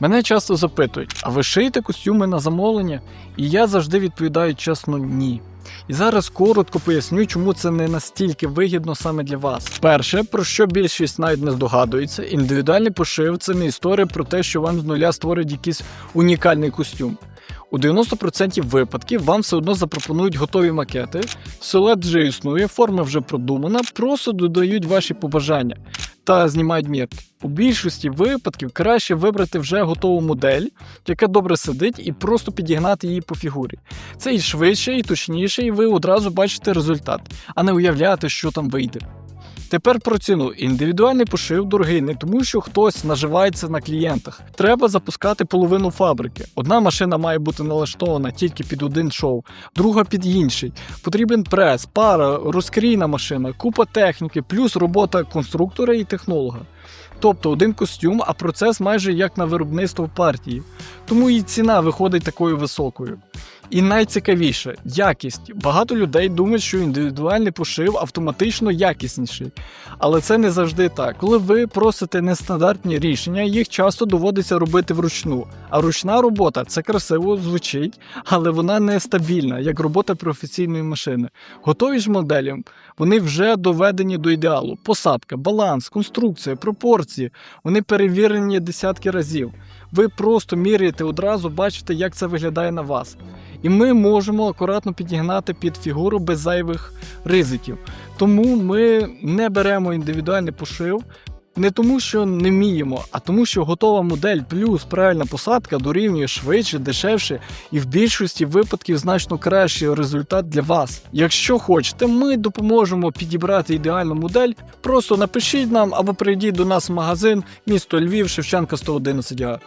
Мене часто запитують, а ви шиєте костюми на замовлення? І я завжди відповідаю чесно ні. І зараз коротко поясню, чому це не настільки вигідно саме для вас. Перше, про що більшість навіть не здогадується, індивідуальний пошив це не історія про те, що вам з нуля створять якийсь унікальний костюм. У 90% випадків вам все одно запропонують готові макети, силует вже існує, форма вже продумана, просто додають ваші побажання та знімають мірки. У більшості випадків краще вибрати вже готову модель, яка добре сидить, і просто підігнати її по фігурі. Це і швидше, і точніше, і ви одразу бачите результат, а не уявляти, що там вийде. Тепер про ціну. Індивідуальний пошив дорогий не тому, що хтось наживається на клієнтах. Треба запускати половину фабрики. Одна машина має бути налаштована тільки під один шоу, друга під інший. Потрібен прес, пара, розкрійна машина, купа техніки, плюс робота конструктора і технолога. Тобто один костюм, а процес майже як на виробництво партії. Тому і ціна виходить такою високою. І найцікавіше якість. Багато людей думають, що індивідуальний пошив автоматично якісніший. Але це не завжди так. Коли ви просите нестандартні рішення, їх часто доводиться робити вручну. А ручна робота це красиво звучить, але вона не стабільна, як робота професійної машини. Готові ж моделі, вони вже доведені до ідеалу. Посадка, баланс, конструкція, пропорції. Вони перевірені десятки разів. Ви просто міряєте одразу, бачите, як це виглядає на вас. І ми можемо акуратно підігнати під фігуру без зайвих ризиків. Тому ми не беремо індивідуальний пошив. Не тому, що не вміємо, а тому, що готова модель плюс правильна посадка дорівнює швидше, дешевше і в більшості випадків значно кращий результат для вас. Якщо хочете, ми допоможемо підібрати ідеальну модель. Просто напишіть нам або прийдіть до нас в магазин місто Львів, Шевченка 111 А.